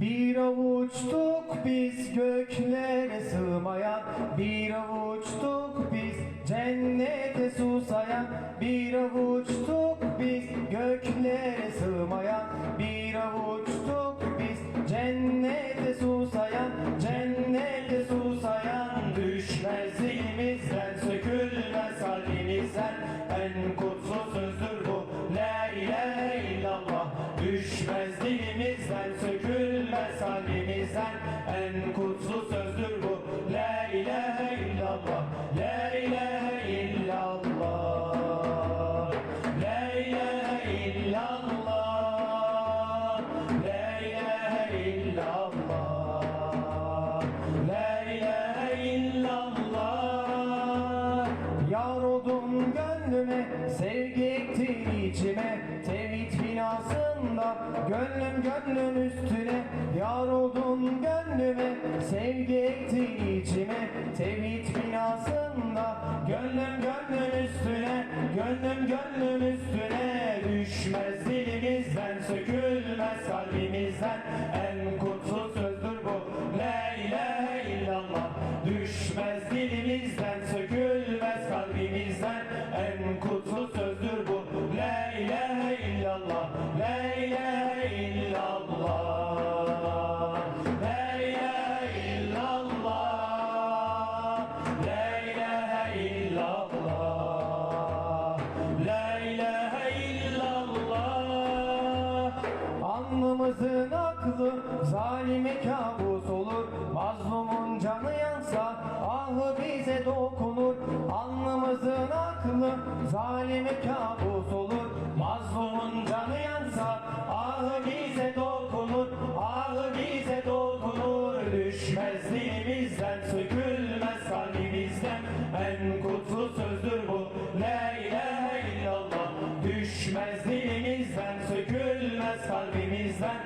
Bir avuçtuk biz göklere sığmayan Bir avuçtuk biz cennete susayan Bir avuçtuk biz göklere sığmayan Bir avuçtuk biz cennete susayan Cennete susayan Düşmez dilimizden sökülmez kalbimizden En kutlu sözdür bu. La ilahe illallah. Düşmez dilimizden sökülmez Sevgi ektin içime Tevhid binasında Gönlüm gönlüm üstüne Yar oldum gönlüme. Sevgi ektin içime Tevhid binasında Gönlüm gönlüm üstüne Gönlüm gönlüm üstüne. Düşmez dilimizden Sökülmez kalbimizden Alnımızın aklı zalime kabus olur. Mazlumun canı yansa ahı bize dokunur. Alnımızın aklı zalime kabus olur. Mazlumun canı yansa ahı bize dokunur. Ahı bize dokunur. Düşmez dilimizden sökülmez kalbimizden En kalbimizden